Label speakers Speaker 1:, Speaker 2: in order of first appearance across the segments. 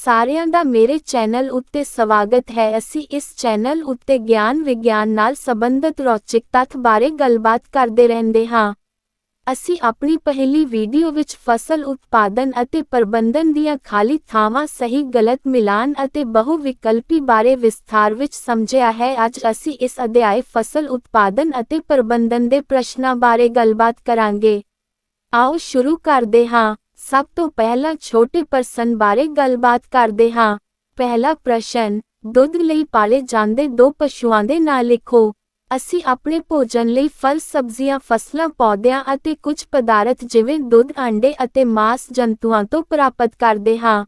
Speaker 1: ਸਾਰਿਆਂ ਦਾ ਮੇਰੇ ਚੈਨਲ ਉੱਤੇ ਸਵਾਗਤ ਹੈ। ਅਸੀਂ ਇਸ ਚੈਨਲ ਉੱਤੇ ਗਿਆਨ ਵਿਗਿਆਨ ਨਾਲ ਸੰਬੰਧਿਤ ਰੌਚਕ ਤੱਥ ਬਾਰੇ ਗੱਲਬਾਤ ਕਰਦੇ ਰਹਿੰਦੇ ਹਾਂ। ਅਸੀਂ ਆਪਣੀ ਪਹਿਲੀ ਵੀਡੀਓ ਵਿੱਚ ਫਸਲ ਉਤਪਾਦਨ ਅਤੇ ਪ੍ਰਬੰਧਨ ਦੀਆਂ ਖਾਲੀ ਥਾਵਾਂ ਸਹੀ ਗਲਤ ਮਿਲਾਨ ਅਤੇ ਬਹੁ ਵਿਕਲਪੀ ਬਾਰੇ ਵਿਸਥਾਰ ਵਿੱਚ ਸਮਝਿਆ ਹੈ। ਅੱਜ ਅਸੀਂ ਇਸ ਅਧਿਆਇ ਫਸਲ ਉਤਪਾਦਨ ਅਤੇ ਪ੍ਰਬੰਧਨ ਦੇ ਪ੍ਰਸ਼ਨਾਂ ਬਾਰੇ ਗੱਲਬਾਤ ਕਰਾਂਗੇ। ਆਓ ਸ਼ੁਰੂ ਕਰਦੇ ਹਾਂ। ਸਭ ਤੋਂ ਪਹਿਲਾਂ ਛੋਟੇ ਪਰਸਨ ਬਾਰੇ ਗੱਲਬਾਤ ਕਰਦੇ ਹਾਂ। ਪਹਿਲਾ ਪ੍ਰਸ਼ਨ, ਦੁੱਧ ਲਈ ਪਾਲੇ ਜਾਂਦੇ ਦੋ ਪਸ਼ੂਆਂ ਦੇ ਨਾਂ ਲਿਖੋ। ਅਸੀਂ ਆਪਣੇ ਭੋਜਨ ਲਈ ਫਲ, ਸਬਜ਼ੀਆਂ, ਫਸਲਾਂ, ਪੌਦਿਆਂ ਅਤੇ ਕੁਝ ਪਦਾਰਥ ਜਿਵੇਂ ਦੁੱਧ ਅੰਡੇ ਅਤੇ ਮਾਸ ਜੰਤੂਆਂ ਤੋਂ ਪ੍ਰਾਪਤ ਕਰਦੇ ਹਾਂ।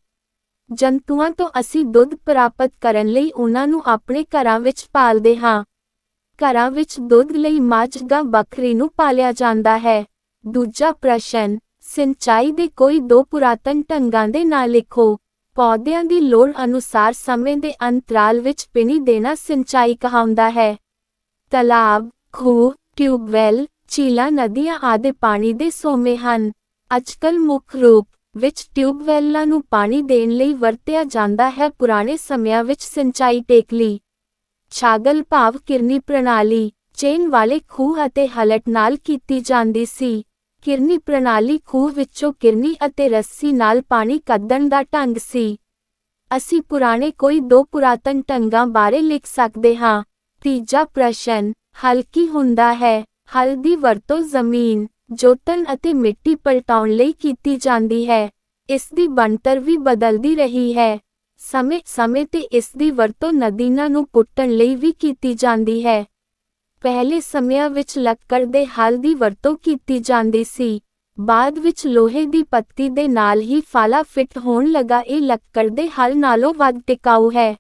Speaker 1: ਜੰਤੂਆਂ ਤੋਂ ਅਸੀਂ ਦੁੱਧ ਪ੍ਰਾਪਤ ਕਰਨ ਲਈ ਉਹਨਾਂ ਨੂੰ ਆਪਣੇ ਘਰਾਂ ਵਿੱਚ ਪਾਲਦੇ ਹਾਂ। ਘਰਾਂ ਵਿੱਚ ਦੁੱਧ ਲਈ ਮੱਝ ਜਾਂ ਬੱਕਰੀ ਨੂੰ ਪਾਲਿਆ ਜਾਂਦਾ ਹੈ। ਦੂਜਾ ਪ੍ਰਸ਼ਨ ਸਿੰਚਾਈ ਦੇ ਕੋਈ ਦੋ ਪੁਰਾਤਨ ਢੰਗਾਂ ਦੇ ਨਾਂ ਲਿਖੋ। ਪੌਦਿਆਂ ਦੀ ਲੋੜ ਅਨੁਸਾਰ ਸਮੇਂ ਦੇ ਅੰਤਰਾਲ ਵਿੱਚ ਪਾਣੀ ਦੇਣਾ ਸਿੰਚਾਈ ਕਹਾਉਂਦਾ ਹੈ। ਤਲਾਬ, ਖੂਹ, ਟਿਊਬਵੈਲ, ਝੀਲਾਂ, ਨਦੀਆਂ ਆਦਿ ਪਾਣੀ ਦੇ ਸੋਮੇ ਹਨ। ਅੱਜਕੱਲ ਮੁੱਖ ਰੂਪ ਵਿੱਚ ਟਿਊਬਵੈਲਾਂ ਨੂੰ ਪਾਣੀ ਦੇਣ ਲਈ ਵਰਤਿਆ ਜਾਂਦਾ ਹੈ ਪੁਰਾਣੇ ਸਮਿਆਂ ਵਿੱਚ ਸਿੰਚਾਈ ਟੇਕਲੀ। ਛਾਗਲ ਭਾਵ ਕਿਰਨੀ ਪ੍ਰਣਾਲੀ, ਚੇਨ ਵਾਲੇ ਖੂਹ ਅਤੇ ਹਲਟ ਨਾਲ ਕੀਤੀ ਜਾਂਦੀ ਸੀ। ਕਿਰਨੀ ਪ੍ਰਣਾਲੀ ਖੂਹ ਵਿੱਚੋਂ ਕਿਰਨੀ ਅਤੇ ਰੱਸੀ ਨਾਲ ਪਾਣੀ ਕੱਢਣ ਦਾ ਢੰਗ ਸੀ। ਅਸੀਂ ਪੁਰਾਣੇ ਕੋਈ ਦੋ ਪੁਰਾਤਨ ਢੰਗਾਂ ਬਾਰੇ ਲਿਖ ਸਕਦੇ ਹਾਂ। ਤੀਜਾ ਪ੍ਰਸ਼ਨ ਹਲਕੀ ਹੁੰਦਾ ਹੈ? ਹਲ ਦੀ ਵਰਤੋਂ ਜ਼ਮੀਨ ਜੋਤਣ ਅਤੇ ਮਿੱਟੀ ਪਲਟਾਉਣ ਲਈ ਕੀਤੀ ਜਾਂਦੀ ਹੈ। ਇਸ ਦੀ ਬਣਤਰ ਵੀ ਬਦਲਦੀ ਰਹੀ ਹੈ। ਸਮੇਂ-ਸਮੇਂ ਤੇ ਇਸ ਦੀ ਵਰਤੋਂ ਨਦੀਨਾਂ ਨੂੰ ਪੁੱਟਣ ਲਈ ਵੀ ਕੀਤੀ ਜਾਂਦੀ ਹੈ। ਪਹਿਲੇ ਸਮਿਆਂ ਵਿੱਚ ਲੱਕੜ ਦੇ ਹਲ ਦੀ ਵਰਤੋਂ ਕੀਤੀ ਜਾਂਦੀ ਸੀ। ਬਾਅਦ ਵਿੱਚ ਲੋਹੇ ਦੀ ਪੱਤੀ ਦੇ ਨਾਲ ਹੀ ਫਾਲਾ ਫਿੱਟ ਹੋਣ ਲੱਗਾ। ਇਹ ਲੱਕੜ ਦੇ ਹਲ ਨਾਲੋਂ ਵੱਧ ਟਿਕਾਊ ਹੈ।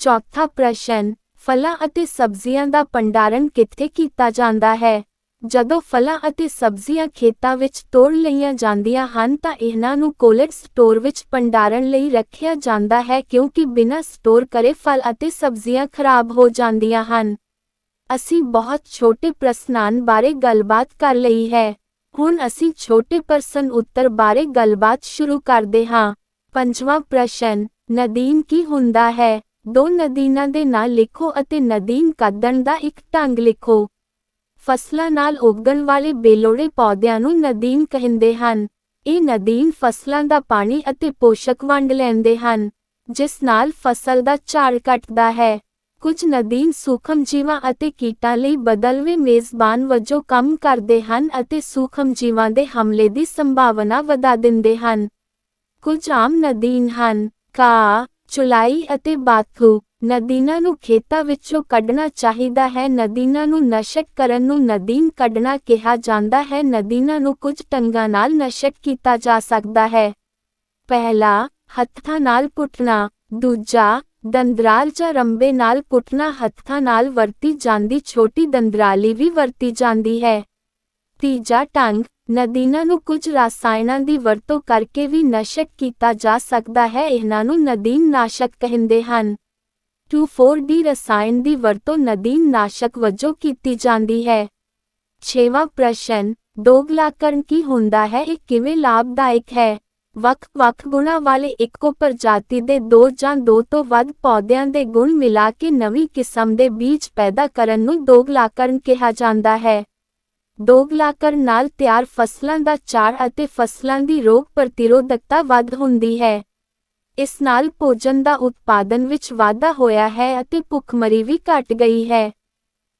Speaker 1: ਚੌਥਾ ਪ੍ਰਸ਼ਨ, ਫਲਾਂ ਅਤੇ ਸਬਜ਼ੀਆਂ ਦਾ ਭੰਡਾਰਨ ਕਿੱਥੇ ਕੀਤਾ ਜਾਂਦਾ ਹੈ? ਜਦੋਂ ਫਲਾਂ ਅਤੇ ਸਬਜ਼ੀਆਂ ਖੇਤਾਂ ਵਿੱਚ ਤੋੜ ਲਈਆਂ ਜਾਂਦੀਆਂ ਹਨ ਤਾਂ ਇਹਨਾਂ ਨੂੰ ਕੋਲਡ ਸਟੋਰ ਵਿੱਚ ਭੰਡਾਰਨ ਲਈ ਰੱਖਿਆ ਜਾਂਦਾ ਹੈ ਕਿਉਂਕਿ ਬਿਨਾਂ ਸਟੋਰ ਕਰੇ ਫਲ ਅਤੇ ਸਬਜ਼ੀਆਂ ਖਰਾਬ ਹੋ ਜਾਂਦੀਆਂ ਹਨ। ਅਸੀਂ ਬਹੁਤ ਛੋਟੇ ਪ੍ਰਸ਼ਨਾਂ ਬਾਰੇ ਗੱਲਬਾਤ ਕਰ ਲਈ ਹੈ। ਹੁਣ ਅਸੀਂ ਛੋਟੇ ਪ੍ਰਸ਼ਨ ਉੱਤਰ ਬਾਰੇ ਗੱਲਬਾਤ ਸ਼ੁਰੂ ਕਰਦੇ ਹਾਂ। ਪੰਜਵਾਂ ਪ੍ਰਸ਼ਨ, ਨਦੀਨ ਕੀ ਹੁੰਦਾ ਹੈ? ਦੋ ਨਦੀਨਾਂ ਦੇ ਨਾਂ ਲਿਖੋ ਅਤੇ ਨਦੀਨ ਕੱਢਣ ਦਾ ਇੱਕ ਢੰਗ ਲਿਖੋ। ਫਸਲਾਂ ਨਾਲ ਉਗਣ ਵਾਲੇ ਬੇਲੋੜੇ ਪੌਦਿਆਂ ਨੂੰ ਨਦੀਨ ਕਹਿੰਦੇ ਹਨ। ਇਹ ਨਦੀਨ ਫਸਲਾਂ ਦਾ ਪਾਣੀ ਅਤੇ ਪੋਸ਼ਕ ਵੰਡ ਲੈਂਦੇ ਹਨ, ਜਿਸ ਨਾਲ ਫਸਲ ਦਾ ਝਾੜ ਘਟਦਾ ਹੈ। ਕੁਝ ਨਦੀਨ ਸੂਖਮ ਜੀਵਾਂ ਅਤੇ ਕੀਟਾਂ ਲਈ ਬਦਲਵੇਂ ਮੇਜ਼ਬਾਨ ਵਜੋਂ ਕੰਮ ਕਰਦੇ ਹਨ ਅਤੇ ਸੂਖਮ ਜੀਵਾਂ ਦੇ ਹਮਲੇ ਦੀ ਸੰਭਾਵਨਾ ਵਧਾ ਦਿੰਦੇ ਹਨ। ਕੁਝ ਆਮ ਨਦੀਨ ਹਨ ਕਾ ਚੁਲਾਈ ਅਤੇ ਬਾਥੂ। ਨਦੀਨਾਂ ਨੂੰ ਖੇਤਾਂ ਵਿੱਚੋਂ ਕੱਢਣਾ ਚਾਹੀਦਾ ਹੈ। ਨਦੀਨਾਂ ਨੂੰ ਨਸ਼ਕ ਕਰਨ ਨੂੰ ਨਦੀਨ ਕੱਢਣਾ ਕਿਹਾ ਜਾਂਦਾ ਹੈ। ਨਦੀਨਾਂ ਨੂੰ ਕੁਝ ਟੰਗਾਂ ਨਾਲ ਨਸ਼ਕ ਕੀਤਾ ਜਾ ਸਕਦਾ ਹੈ। ਪਹਿਲਾ, ਹੱਥਾਂ ਨਾਲ ਪੁੱਟਣਾ ਦੂਜਾ ਦੰਦਰਾਲ ਜਾਂ ਰੰਬੇ ਨਾਲ ਪੁੱਟਣਾ ਹੱਥਾਂ ਨਾਲ ਵਰਤੀ ਜਾਂਦੀ ਛੋਟੀ ਦੰਦਰਾਲੀ ਵੀ ਵਰਤੀ ਜਾਂਦੀ ਹੈ। ਤੀਜਾ ਢੰਗ ਨਦੀਨਾਂ ਨੂੰ ਕੁਝ ਰਸਾਇਣਾਂ ਦੀ ਵਰਤੋਂ ਕਰਕੇ ਵੀ ਨਸ਼ਕ ਕੀਤਾ ਜਾ ਸਕਦਾ ਹੈ ਇਹਨਾਂ ਨੂੰ ਨਦੀਨ ਨਾਸ਼ਕ ਕਹਿੰਦੇ ਹਨ। 2,4-D ਰਸਾਇਣ ਦੀ ਵਰਤੋਂ ਨਦੀਨ ਨਾਸ਼ਕ ਵਜੋਂ ਕੀਤੀ ਜਾਂਦੀ ਹੈ। ਛੇਵਾਂ ਪ੍ਰਸ਼ਨ ਦੋਗਲਾਕਰਨ ਕੀ ਹੁੰਦਾ ਹੈ ਇਹ ਕਿਵੇਂ ਲਾਭਦਾਇਕ ਹੈ? ਵੱਖ-ਵੱਖ ਗੁਣਾਂ ਵਾਲੇ ਇੱਕੋ ਪ੍ਰਜਾਤੀ ਦੇ ਦੋ ਜਾਂ ਦੋ ਤੋਂ ਵੱਧ ਪੌਦਿਆਂ ਦੇ ਗੁਣ ਮਿਲਾ ਕੇ ਨਵੀਂ ਕਿਸਮ ਦੇ ਬੀਜ ਪੈਦਾ ਕਰਨ ਨੂੰ ਦੋਗਲਾਕਰਨ ਕਿਹਾ ਜਾਂਦਾ ਹੈ। ਦੋਗਲਾਕਰਨ ਨਾਲ ਤਿਆਰ ਫਸਲਾਂ ਦਾ ਝਾੜ ਅਤੇ ਫਸਲਾਂ ਦੀ ਰੋਗ ਪ੍ਰਤੀਰੋਧਕਤਾ ਵੱਧ ਹੁੰਦੀ ਹੈ। ਇਸ ਨਾਲ ਭੋਜਨ ਦਾ ਉਤਪਾਦਨ ਵਿੱਚ ਵਾਧਾ ਹੋਇਆ ਹੈ ਅਤੇ ਭੁੱਖਮਰੀ ਵੀ ਘਟ ਗਈ ਹੈ।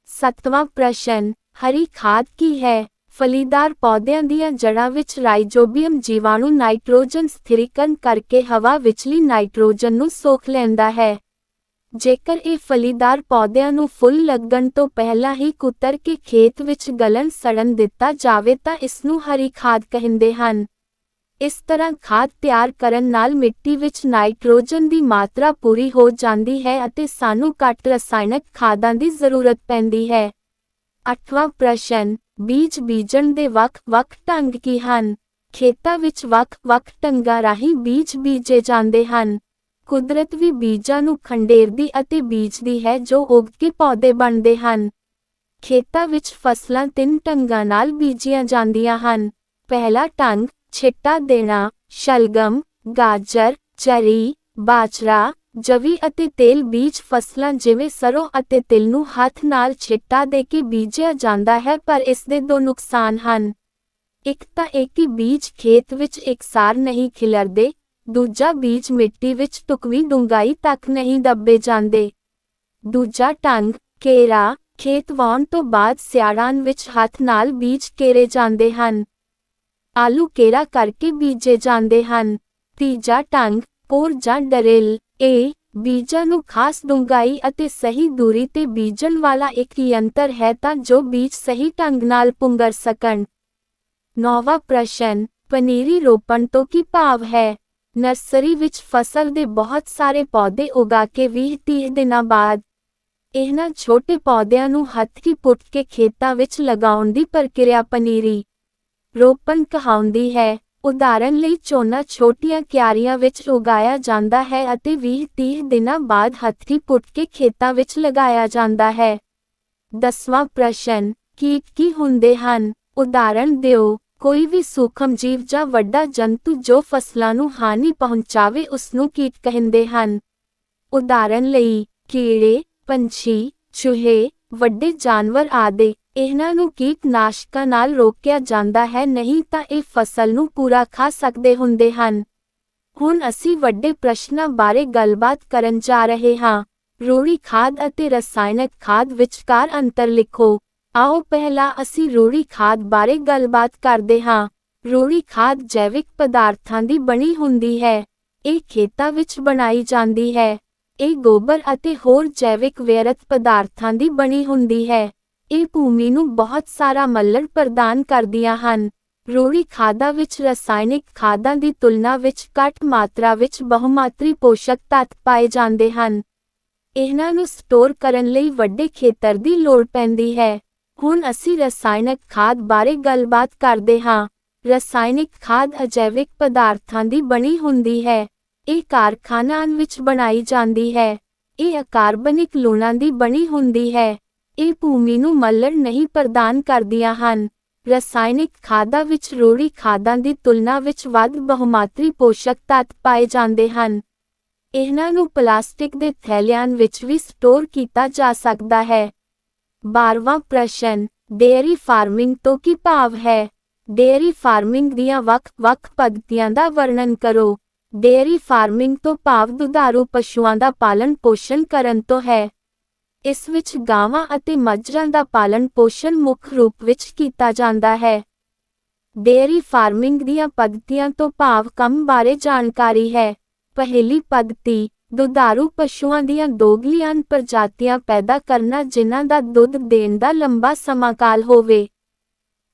Speaker 1: ਸੱਤਵਾਂ ਪ੍ਰਸ਼ਨ, ਹਰੀ ਖਾਦ ਕੀ ਹੈ? ਫਲੀਦਾਰ ਪੌਦਿਆਂ ਦੀਆਂ ਜੜ੍ਹਾਂ ਵਿੱਚ ਰਾਈਜੋਬੀਅਮ ਜੀਵਾਣੂ ਨਾਈਟ੍ਰੋਜਨ ਸਥਿਰੀਕਰਨ ਕਰਕੇ ਹਵਾ ਵਿਚਲੀ ਨਾਈਟ੍ਰੋਜਨ ਨੂੰ ਸੋਖ ਲੈਂਦਾ ਹੈ। ਜੇਕਰ ਇਹ ਫਲੀਦਾਰ ਪੌਦਿਆਂ ਨੂੰ ਫੁੱਲ ਲੱਗਣ ਤੋਂ ਪਹਿਲਾਂ ਹੀ ਕੁਤਰ ਕੇ ਖੇਤ ਵਿੱਚ ਗਲਣ ਸੜਨ ਦਿੱਤਾ ਜਾਵੇ ਤਾਂ ਇਸ ਨੂੰ ਹਰੀ ਖਾਦ ਕਹਿੰਦੇ ਹਨ। ਇਸ ਤਰ੍ਹਾਂ ਖਾਦ ਤਿਆਰ ਕਰਨ ਨਾਲ ਮਿੱਟੀ ਵਿੱਚ ਨਾਈਟ੍ਰੋਜਨ ਦੀ ਮਾਤਰਾ ਪੂਰੀ ਹੋ ਜਾਂਦੀ ਹੈ ਅਤੇ ਸਾਨੂੰ ਘੱਟ ਰਸਾਇਣਕ ਖਾਦਾਂ ਦੀ ਜ਼ਰੂਰਤ ਪੈਂਦੀ ਹੈ। ਅੱਠਵਾਂ ਪ੍ਰਸ਼ਨ, ਬੀਜ ਬੀਜਣ ਦੇ ਵੱਖ-ਵੱਖ ਢੰਗ ਕੀ ਹਨ? ਖੇਤਾਂ ਵਿੱਚ ਵੱਖ-ਵੱਖ ਢੰਗਾਂ ਰਾਹੀਂ ਬੀਜ ਬੀਜੇ ਜਾਂਦੇ ਹਨ। ਕੁਦਰਤ ਵੀ ਬੀਜਾਂ ਨੂੰ ਖੰਡੇਰਦੀ ਅਤੇ ਬੀਜਦੀ ਹੈ ਜੋ ਉਗ ਕੇ ਪੌਦੇ ਬਣਦੇ ਹਨ। ਖੇਤਾਂ ਵਿੱਚ ਫਸਲਾਂ ਤਿੰਨ ਢੰਗਾਂ ਨਾਲ ਬੀਜੀਆਂ ਜਾਂਦੀਆਂ ਹਨ। ਪਹਿਲਾ ਢੰਗ, ਛਿੱਟਾ ਦੇਣਾ, ਸ਼ਲਗਮ, ਗਾਜਰ, ਚਰੀ, ਬਾਜਰਾ ਜਵੀ ਅਤੇ ਤੇਲ ਬੀਜ ਫਸਲਾਂ ਜਿਵੇਂ ਸਰੋਂ ਅਤੇ ਤਿਲ ਨੂੰ ਹੱਥ ਨਾਲ ਛਿੱਟਾ ਦੇ ਕੇ ਬੀਜਿਆ ਜਾਂਦਾ ਹੈ, ਪਰ ਇਸ ਦੇ ਦੋ ਨੁਕਸਾਨ ਹਨ। ਇੱਕ ਤਾਂ ਇਹ ਕਿ ਬੀਜ ਖੇਤ ਵਿੱਚ ਇਕਸਾਰ ਨਹੀਂ ਖਿਲਰਦੇ, ਦੂਜਾ ਬੀਜ ਮਿੱਟੀ ਵਿੱਚ ਟੁਕਵੀਂ ਡੂੰਘਾਈ ਤੱਕ ਨਹੀਂ ਦੱਬੇ ਜਾਂਦੇ। ਦੂਜਾ ਢੰਗ ਕੇਰਾ ਖੇਤ ਵਾਉਣ ਤੋਂ ਬਾਅਦ ਸਿਆੜਾਂ ਵਿੱਚ ਹੱਥ ਨਾਲ ਬੀਜ ਕੇਰੇ ਜਾਂਦੇ ਹਨ। ਆਲੂ ਕੇਰਾ ਕਰਕੇ ਬੀਜੇ ਜਾਂਦੇ ਹਨ। ਤੀਜਾ ਢੰਗ, ਪੋਰ ਜਾਂ ਡਰਿਲ ਇਹ ਬੀਜਾਂ ਨੂੰ ਖਾਸ ਡੂੰਘਾਈ ਅਤੇ ਸਹੀ ਦੂਰੀ ਤੇ ਬੀਜਣ ਵਾਲਾ ਇੱਕ ਯੰਤਰ ਹੈ ਤਾਂ ਜੋ ਬੀਜ ਸਹੀ ਢੰਗ ਨਾਲ ਪੁੰਗਰ ਸਕਣ। ਨੌਵਾਂ ਪ੍ਰਸ਼ਨ, ਪਨੀਰੀ ਰੋਪਣ ਤੋਂ ਕੀ ਭਾਵ ਹੈ? ਨਰਸਰੀ ਵਿੱਚ ਫਸਲ ਦੇ ਬਹੁਤ ਸਾਰੇ ਪੌਦੇ ਉਗਾ ਕੇ 20-30 ਦਿਨਾਂ ਬਾਅਦ। ਇਹਨਾਂ ਛੋਟੇ ਪੌਦਿਆਂ ਨੂੰ ਹੱਥੀਂ ਪੁੱਟ ਕੇ ਖੇਤਾਂ ਵਿੱਚ ਲਗਾਉਣ ਦੀ ਪ੍ਰਕਿਰਿਆ ਪਨੀਰੀ ਰੋਪਣ ਕਹਾਉਂਦੀ ਹੈ। ਉਦਾਹਰਨ ਲਈ ਝੋਨਾ ਛੋਟੀਆਂ ਕਿਆਰੀਆਂ ਵਿੱਚ ਉਗਾਇਆ ਜਾਂਦਾ ਹੈ ਅਤੇ 20-30 ਦਿਨਾਂ ਬਾਅਦ ਹੱਥੀਂ ਪੁੱਟ ਕੇ ਖੇਤਾਂ ਵਿੱਚ ਲਗਾਇਆ ਜਾਂਦਾ ਹੈ। ਦਸਵਾਂ ਪ੍ਰਸ਼ਨ, ਕੀਟ ਕੀ ਹੁੰਦੇ ਹਨ? ਉਦਾਹਰਣ ਦਿਓ, ਕੋਈ ਵੀ ਸੂਖਮ ਜੀਵ ਜਾਂ ਵੱਡਾ ਜੰਤੂ ਜੋ ਫਸਲਾਂ ਨੂੰ ਹਾਨੀ ਪਹੁੰਚਾਵੇ ਉਸ ਨੂੰ ਕੀਟ ਕਹਿੰਦੇ ਹਨ। ਉਦਾਹਰਣ ਲਈ ਕੀੜੇ, ਪੰਛੀ, ਚੂਹੇ, ਵੱਡੇ ਜਾਨਵਰ ਆਦਿ। ਇਹਨਾਂ ਨੂੰ ਕੀਟਨਾਸ਼ਕਾਂ ਨਾਲ ਰੋਕਿਆ ਜਾਂਦਾ ਹੈ, ਨਹੀਂ ਤਾਂ ਇਹ ਫਸਲ ਨੂੰ ਪੂਰਾ ਖਾ ਸਕਦੇ ਹੁੰਦੇ ਹਨ। ਹੁਣ ਅਸੀਂ ਵੱਡੇ ਪ੍ਰਸ਼ਨਾਂ ਬਾਰੇ ਗੱਲਬਾਤ ਕਰਨ ਜਾ ਰਹੇ ਹਾਂ। ਰੂੜੀ ਖਾਦ ਅਤੇ ਰਸਾਇਣਕ ਖਾਦ ਵਿਚਕਾਰ ਅੰਤਰ ਲਿਖੋ। ਆਓ ਪਹਿਲਾਂ ਅਸੀਂ ਰੂੜੀ ਖਾਦ ਬਾਰੇ ਗੱਲਬਾਤ ਕਰਦੇ ਹਾਂ। ਰੂੜੀ ਖਾਦ ਜੈਵਿਕ ਪਦਾਰਥਾਂ ਦੀ ਬਣੀ ਹੁੰਦੀ ਹੈ। ਇਹ ਖੇਤਾਂ ਵਿੱਚ ਬਣਾਈ ਜਾਂਦੀ ਹੈ। ਇਹ ਗੋਬਰ ਅਤੇ ਹੋਰ ਜੈਵਿਕ ਵਿਅਰਥ ਪਦਾਰਥਾਂ ਦੀ ਬਣੀ ਹੁੰਦੀ ਹੈ। ਇਹ ਭੂਮੀ ਨੂੰ ਬਹੁਤ ਸਾਰਾ ਮੱਲੜ ਪ੍ਰਦਾਨ ਕਰਦੀਆਂ ਹਨ। ਰੂੜੀ ਖਾਦਾਂ ਵਿੱਚ ਰਸਾਇਣਿਕ ਖਾਦਾਂ ਦੀ ਤੁਲਨਾ ਵਿੱਚ ਘੱਟ ਮਾਤਰਾ ਵਿੱਚ ਬਹੁਮਾਤਰੀ ਪੋਸ਼ਕ ਤੱਤ ਪਾਏ ਜਾਂਦੇ ਹਨ। ਇਹਨਾਂ ਨੂੰ ਸਟੋਰ ਕਰਨ ਲਈ ਵੱਡੇ ਖੇਤਰ ਦੀ ਲੋੜ ਪੈਂਦੀ ਹੈ। ਹੁਣ ਅਸੀਂ ਰਸਾਇਣਕ ਖਾਦ ਬਾਰੇ ਗੱਲਬਾਤ ਕਰਦੇ ਹਾਂ। ਰਸਾਇਣਿਕ ਖਾਦ ਅਜੈਵਿਕ ਪਦਾਰਥਾਂ ਦੀ ਬਣੀ ਹੁੰਦੀ ਹੈ। ਇਹ ਕਾਰਖਾਨਿਆਂ ਵਿੱਚ ਬਣਾਈ ਜਾਂਦੀ ਹੈ। ਇਹ ਅਕਾਰਬਨਿਕ ਲੂਣਾਂ ਦੀ ਬਣੀ ਹੁੰਦੀ ਹੈ। ਇਹ ਭੂਮੀ ਨੂੰ ਮੱਲੜ ਨਹੀਂ ਪ੍ਰਦਾਨ ਕਰਦੀਆਂ ਹਨ। ਰਸਾਇਣਿਕ ਖਾਦਾਂ ਵਿੱਚ ਰੋੜੀ ਖਾਦਾਂ ਦੀ ਤੁਲਨਾ ਵਿੱਚ ਵੱਧ ਬਹੁਮਾਤਰੀ ਪੋਸ਼ਕ ਤੱਤ ਪਾਏ ਜਾਂਦੇ ਹਨ। ਇਹਨਾਂ ਨੂੰ ਪਲਾਸਟਿਕ ਦੇ ਥੈਲਿਆਂ ਵਿੱਚ ਵੀ ਸਟੋਰ ਕੀਤਾ ਜਾ ਸਕਦਾ ਹੈ। 12ਵਾਂ ਪ੍ਰਸ਼ਨ, ਡੇਅਰੀ ਫਾਰਮਿੰਗ ਤੋਂ ਕੀ ਭਾਵ ਹੈ? ਡੇਅਰੀ ਫਾਰਮਿੰਗ ਦੀਆਂ ਵੱਖ-ਵੱਖ ਪੱਧਤੀਆਂ ਦਾ ਵਰਣਨ ਕਰੋ। ਡੇਅਰੀ ਫਾਰਮਿੰਗ ਤੋਂ ਭਾਵ ਦੁਧਾਰੂ ਪਸ਼ੂਆਂ ਦਾ ਪਾਲਣ ਪੋਸ਼ਣ ਕਰਨ ਤੋਂ ਹੈ। ਇਸ ਵਿੱਚ ਗਾਵਾਂ ਅਤੇ ਮੱਝਾਂ ਦਾ ਪਾਲਣ ਪੋਸ਼ਣ ਮੁੱਖ ਰੂਪ ਵਿੱਚ ਕੀਤਾ ਜਾਂਦਾ ਹੈ। ਡੇਅਰੀ ਫਾਰਮਿੰਗ ਦੀਆਂ ਪद्धਤੀਆਂ ਤੋਂ ਭਾਵ ਕੰਮ ਬਾਰੇ ਜਾਣਕਾਰੀ ਹੈ। ਪਹਿਲੀ ਪद्धਤੀ ਦੁਧਾਰੂ ਪਸ਼ੂਆਂ ਦੀਆਂ ਦੋਗਲੀਆਂ ਪ੍ਰਜਾਤੀਆਂ ਪੈਦਾ ਕਰਨਾ ਜਿਨ੍ਹਾਂ ਦਾ ਦੁੱਧ ਦੇਣ ਦਾ ਲੰਬਾ ਸਮਾਂ ਕਾਲ ਹੋਵੇ।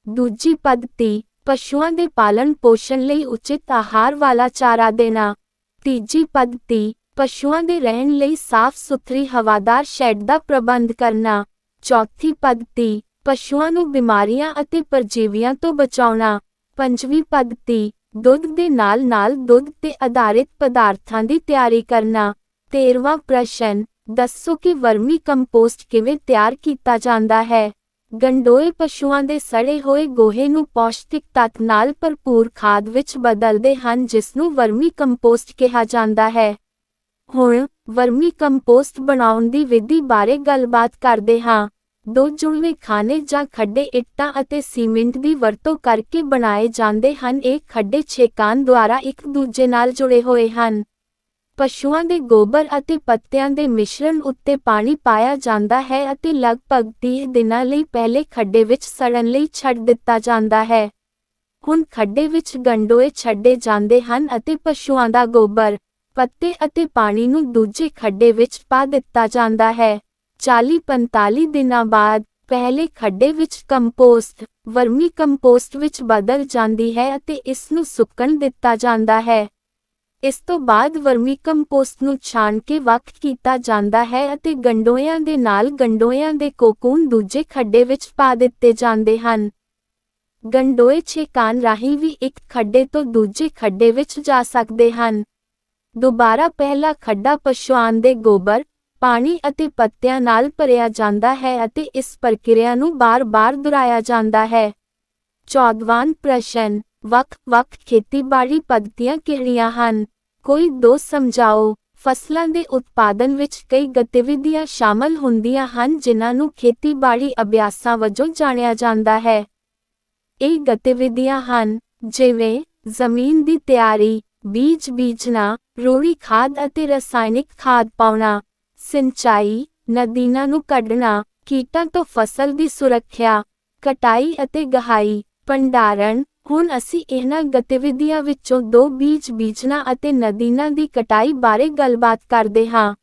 Speaker 1: ਦੂਜੀ ਪੱਧਤੀ, ਪਸ਼ੂਆਂ ਦੇ ਪਾਲਣ ਪੋਸ਼ਣ ਲਈ ਉਚਿਤ ਆਹਾਰ ਵਾਲਾ ਚਾਰਾ ਦੇਣਾ। ਤੀਜੀ ਪੱਧਤੀ ਪਸ਼ੂਆਂ ਦੇ ਰਹਿਣ ਲਈ ਸਾਫ਼ ਸੁਥਰੀ ਹਵਾਦਾਰ ਸ਼ੈੱਡ ਦਾ ਪ੍ਰਬੰਧ ਕਰਨਾ। ਚੌਥੀ ਪਦਤੀ ਪਸ਼ੂਆਂ ਨੂੰ ਬਿਮਾਰੀਆਂ ਅਤੇ ਪਰਜੀਵੀਆਂ ਤੋਂ ਬਚਾਉਣਾ। ਪੰਜਵੀਂ ਪਦਤੀ ਦੁੱਧ ਦੇ ਨਾਲ-ਨਾਲ ਦੁੱਧ ਤੇ ਆਧਾਰਿਤ ਪਦਾਰਥਾਂ ਦੀ ਤਿਆਰੀ ਕਰਨਾ। 13ਵਾਂ ਪ੍ਰਸ਼ਨ, ਦੱਸੋ ਕਿ ਵਰਮੀ ਕੰਪੋਸਟ ਕਿਵੇਂ ਤਿਆਰ ਕੀਤਾ ਜਾਂਦਾ ਹੈ? ਗੰਡੋਏ ਪਸ਼ੂਆਂ ਦੇ ਸੜੇ ਹੋਏ ਗੋਹੇ ਨੂੰ ਪੌਸ਼ਟਿਕ ਤੱਤ ਨਾਲ ਭਰਪੂਰ ਖਾਦ ਵਿੱਚ ਬਦਲਦੇ ਹਨ ਜਿਸ ਨੂੰ ਵਰਮੀ ਕੰਪੋਸਟ ਕਿਹਾ ਜਾਂਦਾ ਹੈ। ਹੁਣ ਵਰਮੀ ਕੰਪੋਸਟ ਬਣਾਉਣ ਦੀ ਵਿਧੀ ਬਾਰੇ ਗੱਲਬਾਤ ਕਰਦੇ ਹਾਂ। ਦੋ ਜੁੜਵੇਂ ਖਾਨੇ ਜਾਂ ਖੱਡੇ ਇੱਟਾਂ ਅਤੇ ਸੀਮੈਂਟ ਦੀ ਵਰਤੋਂ ਕਰਕੇ ਬਣਾਏ ਜਾਂਦੇ ਹਨ। ਇਹ ਖੱਡੇ ਛੇਕਾਨ ਦੁਆਰਾ ਇੱਕ ਦੂਜੇ ਨਾਲ ਜੁੜੇ ਹੋਏ ਹਨ। ਪਸ਼ੂਆਂ ਦੇ ਗੋਬਰ ਅਤੇ ਪੱਤਿਆਂ ਦੇ ਮਿਸ਼ਰਣ ਉੱਤੇ ਪਾਣੀ ਪਾਇਆ ਜਾਂਦਾ ਹੈ ਅਤੇ ਲਗਭਗ 30 ਦਿਨਾਂ ਲਈ ਪਹਿਲੇ ਖੱਡੇ ਵਿੱਚ ਸੜਨ ਲਈ ਛੱਡ ਦਿੱਤਾ ਜਾਂਦਾ ਹੈ। ਹੁਣ ਖੱਡੇ ਵਿੱਚ ਗੰਡੋਏ ਛੱਡੇ ਜਾਂਦੇ ਹਨ ਅਤੇ ਪਸ਼ੂਆਂ ਦਾ ਗੋਬਰ ਪੱਤੇ ਅਤੇ ਪਾਣੀ ਨੂੰ ਦੂਜੇ ਖੱਡੇ ਵਿੱਚ ਪਾ ਦਿੱਤਾ ਜਾਂਦਾ ਹੈ। 40-45 ਦਿਨਾਂ ਬਾਅਦ ਪਹਿਲੇ ਖੱਡੇ ਵਿੱਚ ਕੰਪੋਸਟ, ਵਰਮੀ ਕੰਪੋਸਟ ਵਿੱਚ ਬਦਲ ਜਾਂਦੀ ਹੈ ਅਤੇ ਇਸ ਨੂੰ ਸੁੱਕਣ ਦਿੱਤਾ ਜਾਂਦਾ ਹੈ। ਇਸ ਤੋਂ ਬਾਅਦ ਵਰਮੀ ਕੰਪੋਸਟ ਨੂੰ ਛਾਣ ਕੇ ਵੱਖ ਕੀਤਾ ਜਾਂਦਾ ਹੈ ਅਤੇ ਗੰਡੋਇਆਂ ਦੇ ਨਾਲ ਗੰਡੋਇਆਂ ਦੇ ਕੋਕੂਨ ਦੂਜੇ ਖੱਡੇ ਵਿੱਚ ਪਾ ਦਿੱਤੇ ਜਾਂਦੇ ਹਨ। ਗੰਡੋਏ ਛੇਕਾਨ ਰਾਹੀਂ ਵੀ ਇੱਕ ਖੱਡੇ ਤੋਂ ਦੂਜੇ ਖੱਡੇ ਵਿੱਚ ਜਾ ਸਕਦੇ ਹਨ। ਦੁਬਾਰਾ ਪਹਿਲਾ ਖੱਡਾ ਪਸ਼ੂਆਂ ਦੇ ਗੋਬਰ, ਪਾਣੀ ਅਤੇ ਪੱਤਿਆਂ ਨਾਲ ਭਰਿਆ ਜਾਂਦਾ ਹੈ ਅਤੇ ਇਸ ਪ੍ਰਕਿਰਿਆ ਨੂੰ ਬਾਰ-ਬਾਰ ਦੁਹਰਾਇਆ ਜਾਂਦਾ ਹੈ। ਚੌਦਵਾਂ ਪ੍ਰਸ਼ਨ, ਵੱਖ-ਵੱਖ ਖੇਤੀਬਾੜੀ ਪद्धਤੀਆਂ ਕਿਹੜੀਆਂ ਹਨ? ਕੋਈ ਦੋ ਸਮਝਾਓ। ਫਸਲਾਂ ਦੇ ਉਤਪਾਦਨ ਵਿੱਚ ਕਈ ਗਤੀਵਿਧੀਆਂ ਸ਼ਾਮਲ ਹੁੰਦੀਆਂ ਹਨ ਜਿਨ੍ਹਾਂ ਨੂੰ ਖੇਤੀਬਾੜੀ ਅਭਿਆਸਾਂ ਵਜੋਂ ਜਾਣਿਆ ਜਾਂਦਾ ਹੈ। ਇਹ ਗਤੀਵਿਧੀਆਂ ਹਨ, ਜਿਵੇਂ ਜ਼ਮੀਨ ਦੀ ਤਿਆਰੀ ਬੀਜ ਬੀਜਣਾ, ਰੋੜੀ ਖਾਦ ਅਤੇ ਰਸਾਇਣਿਕ ਖਾਦ ਪਾਉਣਾ, ਸਿੰਚਾਈ, ਨਦੀਨਾਂ ਨੂੰ ਕੱਢਣਾ, ਕੀਟਾਂ ਤੋਂ ਫਸਲ ਦੀ ਸੁਰੱਖਿਆ, ਕਟਾਈ ਅਤੇ ਗਹਾਈ ਭੰਡਾਰਨ ਹੁਣ ਅਸੀਂ ਇਹਨਾਂ ਗਤੀਵਿਧੀਆਂ ਵਿੱਚੋਂ ਦੋ ਬੀਜ ਬੀਜਣਾ ਅਤੇ ਨਦੀਨਾਂ ਦੀ ਕਟਾਈ ਬਾਰੇ ਗੱਲਬਾਤ ਕਰਦੇ ਹਾਂ।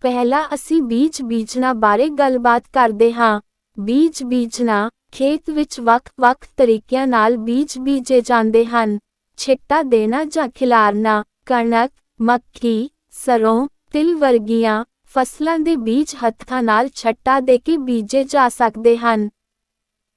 Speaker 1: ਪਹਿਲਾ ਅਸੀਂ ਬੀਜ ਬੀਜਣਾ ਬਾਰੇ ਗੱਲਬਾਤ ਕਰਦੇ ਹਾਂ। ਬੀਜ ਬੀਜਣਾ ਖੇਤ ਵਿੱਚ ਵੱਖ-ਵੱਖ ਤਰੀਕਿਆਂ ਨਾਲ ਬੀਜ ਬੀਜੇ ਜਾਂਦੇ ਹਨ। ਛਿੱਟਾ ਦੇਣਾ ਜਾਂ ਖਿਲਾਰਨਾ, ਕਣਕ ਮੱਕੀ ਸਰੋਂ, ਤਿਲ ਵਰਗੀਆਂ ਫਸਲਾਂ ਦੇ ਬੀਜ ਹੱਥਾਂ ਨਾਲ ਛੱਟਾ ਦੇ ਕੇ ਬੀਜੇ ਜਾ ਸਕਦੇ ਹਨ।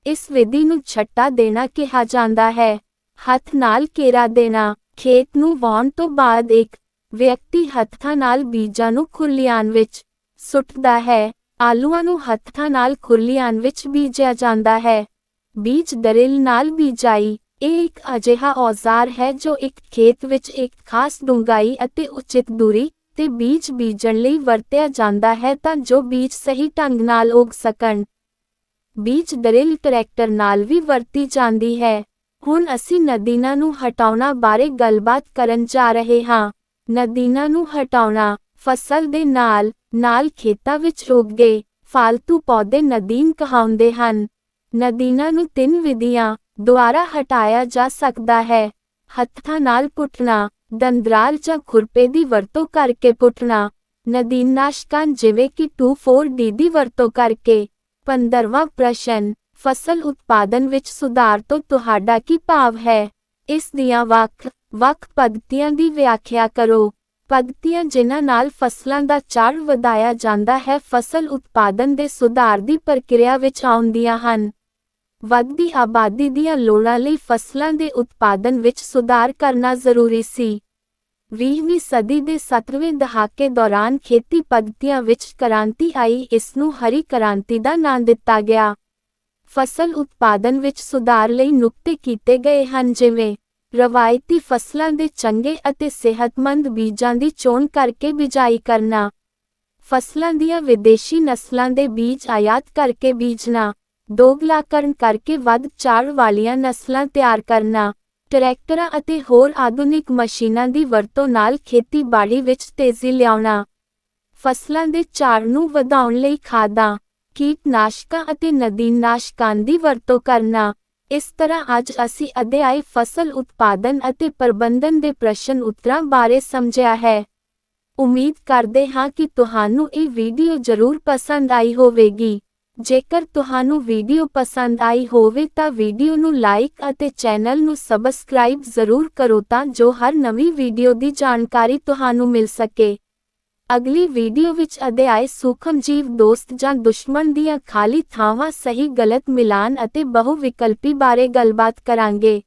Speaker 1: ਇਸ ਵਿਧੀ ਨੂੰ ਛੱਟਾ ਦੇਣਾ ਕਿਹਾ ਜਾਂਦਾ ਹੈ। ਹੱਥ ਨਾਲ ਕੇਰਾ ਦੇਣਾ, ਖੇਤ ਨੂੰ ਵਾਉਣ ਤੋਂ ਬਾਅਦ ਇੱਕ ਵਿਅਕਤੀ ਹੱਥਾਂ ਨਾਲ ਬੀਜਾਂ ਨੂੰ ਖੁਰਲੀਆਂ ਵਿੱਚ ਸੁੱਟਦਾ ਹੈ। ਆਲੂਆਂ ਨੂੰ ਹੱਥਾਂ ਨਾਲ ਖੁਰਲੀਆਂ ਵਿੱਚ ਬੀਜਿਆ ਜਾਂਦਾ ਹੈ। ਬੀਜ ਦਰਿਲ ਨਾਲ ਬੀਜਾਈ ਇਹ ਇੱਕ ਅਜਿਹਾ ਔਜ਼ਾਰ ਹੈ ਜੋ ਇੱਕ ਖੇਤ ਵਿੱਚ ਇੱਕ ਖਾਸ ਡੂੰਘਾਈ ਅਤੇ ਉਚਿਤ ਦੂਰੀ ਤੇ ਬੀਜ ਬੀਜਣ ਲਈ ਵਰਤਿਆ ਜਾਂਦਾ ਹੈ ਤਾਂ ਜੋ ਬੀਜ ਸਹੀ ਢੰਗ ਨਾਲ ਉਗ ਸਕਣ। ਬੀਜ ਦਰਿਲ ਟਰੈਕਟਰ ਨਾਲ ਵੀ ਵਰਤੀ ਜਾਂਦੀ ਹੈ। ਹੁਣ ਅਸੀਂ ਨਦੀਨਾਂ ਨੂੰ ਹਟਾਉਣਾ ਬਾਰੇ ਗੱਲਬਾਤ ਕਰਨ ਜਾ ਰਹੇ ਹਾਂ। ਨਦੀਨਾਂ ਨੂੰ ਹਟਾਉਣਾ ਫਸਲ ਦੇ ਨਾਲ ਨਾਲ ਖੇਤਾਂ ਵਿੱਚ ਉੱਗੇ ਫਾਲਤੂ ਪੌਦੇ ਨਦੀਨ ਕਹਾਉਂਦੇ ਹਨ। ਨਦੀਨਾਂ ਨੂੰ ਤਿੰਨ ਵਿਧੀਆਂ ਦੁਆਰਾ ਹਟਾਇਆ ਜਾ ਸਕਦਾ ਹੈ। ਹੱਥਾਂ ਨਾਲ ਪੁੱਟਣਾ, ਦੰਦਰਾਲ ਜਾਂ ਖੁਰਪੇ ਦੀ ਵਰਤੋਂ ਕਰਕੇ ਪੁੱਟਣਾ ਨਦੀਨ ਨਾਸ਼ਕਾਂ ਜਿਵੇਂ ਕਿ 24D ਦੀ ਵਰਤੋਂ ਕਰਕੇ। 15ਵਾਂ ਪ੍ਰਸ਼ਨ, ਫਸਲ ਉਤਪਾਦਨ ਵਿੱਚ ਸੁਧਾਰ ਤੋਂ ਤੁਹਾਡਾ ਕੀ ਭਾਵ ਹੈ? ਇਸ ਦੀਆਂ ਵੱਖ-ਵੱਖ ਪद्धਤੀਆਂ ਦੀ ਵਿਆਖਿਆ ਕਰੋ। ਪੱਧਤੀਆਂ ਜਿਨ੍ਹਾਂ ਨਾਲ ਫਸਲਾਂ ਦਾ ਝਾੜ ਵਧਾਇਆ ਜਾਂਦਾ ਹੈ, ਫਸਲ ਉਤਪਾਦਨ ਦੇ ਸੁਧਾਰ ਦੀ ਪ੍ਰਕਿਰਿਆ ਵਿੱਚ ਆਉਂਦੀਆਂ ਹਨ। ਵੱਧਦੀ ਆਬਾਦੀ ਦੀਆਂ ਲੋੜਾਂ ਲਈ ਫਸਲਾਂ ਦੇ ਉਤਪਾਦਨ ਵਿੱਚ ਸੁਧਾਰ ਕਰਨਾ ਜ਼ਰੂਰੀ ਸੀ। 20ਵੀਂ ਸਦੀ ਦੇ 17ਵੇਂ ਦਹਾਕੇ ਦੌਰਾਨ ਖੇਤੀ ਪੱਧਤੀਆਂ ਵਿੱਚ ਕ੍ਰਾਂਤੀ ਆਈ, ਇਸ ਨੂੰ ਹਰੀ ਕ੍ਰਾਂਤੀ ਦਾ ਨਾਂ ਦਿੱਤਾ ਗਿਆ। ਫਸਲ ਉਤਪਾਦਨ ਵਿੱਚ ਸੁਧਾਰ ਲਈ ਨੁਕਤੇ ਕੀਤੇ ਗਏ ਹਨ, ਜਿਵੇਂ ਰਵਾਇਤੀ ਫਸਲਾਂ ਦੇ ਚੰਗੇ ਅਤੇ ਸਿਹਤਮੰਦ ਬੀਜਾਂ ਦੀ ਚੋਣ ਕਰਕੇ ਬਿਜਾਈ ਕਰਨਾ, ਫਸਲਾਂ ਦੀਆਂ ਵਿਦੇਸ਼ੀ ਨਸਲਾਂ ਦੇ ਬੀਜ ਆਯਾਤ ਕਰਕੇ ਬੀਜਣਾ ਦੋਗਲਾਕਰਨ ਕਰਕੇ ਵੱਧ ਚਾੜ ਵਾਲੀਆਂ ਨਸਲਾਂ ਤਿਆਰ ਕਰਨਾ, ਟਰੈਕਟਰਾਂ ਅਤੇ ਹੋਰ ਆਧੁਨਿਕ ਮਸ਼ੀਨਾਂ ਦੀ ਵਰਤੋਂ ਨਾਲ ਖੇਤੀਬਾੜੀ ਵਿੱਚ ਤੇਜ਼ੀ ਲਿਆਉਣਾ, ਫਸਲਾਂ ਦੇ ਝਾੜ ਨੂੰ ਵਧਾਉਣ ਲਈ ਖਾਦਾਂ, ਕੀਟਨਾਸ਼ਕਾਂ ਅਤੇ ਨਦੀਨਨਾਸ਼ਕਾਂ ਦੀ ਵਰਤੋਂ ਕਰਨਾ, ਇਸ ਤਰ੍ਹਾਂ ਅੱਜ ਅਸੀਂ ਅਧਿਆਇ ਫਸਲ ਉਤਪਾਦਨ ਅਤੇ ਪ੍ਰਬੰਧਨ ਦੇ ਪ੍ਰਸ਼ਨ ਉੱਤਰਾਂ ਬਾਰੇ ਸਮਝਿਆ ਹੈ। ਉਮੀਦ ਕਰਦੇ ਹਾਂ ਕਿ ਤੁਹਾਨੂੰ ਇਹ ਵੀਡੀਓ ਜ਼ਰੂਰ ਪਸੰਦ ਆਈ ਹੋਵੇਗੀ। ਜੇਕਰ ਤੁਹਾਨੂੰ ਵੀਡੀਓ ਪਸੰਦ ਆਈ ਹੋਵੇ ਤਾਂ ਵੀਡੀਓ ਨੂੰ ਲਾਈਕ ਅਤੇ ਚੈਨਲ ਨੂੰ ਸਬਸਕ੍ਰਾਈਬ ਜ਼ਰੂਰ ਕਰੋ ਤਾਂ ਜੋ ਹਰ ਨਵੀਂ ਵੀਡੀਓ ਦੀ ਜਾਣਕਾਰੀ ਤੁਹਾਨੂੰ ਮਿਲ ਸਕੇ। ਅਗਲੀ ਵੀਡੀਓ ਵਿੱਚ ਅਧਿਆਇ ਸੂਖਮਜੀਵ ਦੋਸਤ ਜਾਂ ਦੁਸ਼ਮਣ ਦੀਆਂ ਖਾਲੀ ਥਾਵਾਂ ਸਹੀ ਗਲਤ ਮਿਲਾਨ ਅਤੇ ਬਹੁ ਵਿਕਲਪੀ ਬਾਰੇ ਗੱਲਬਾਤ ਕਰਾਂਗੇ।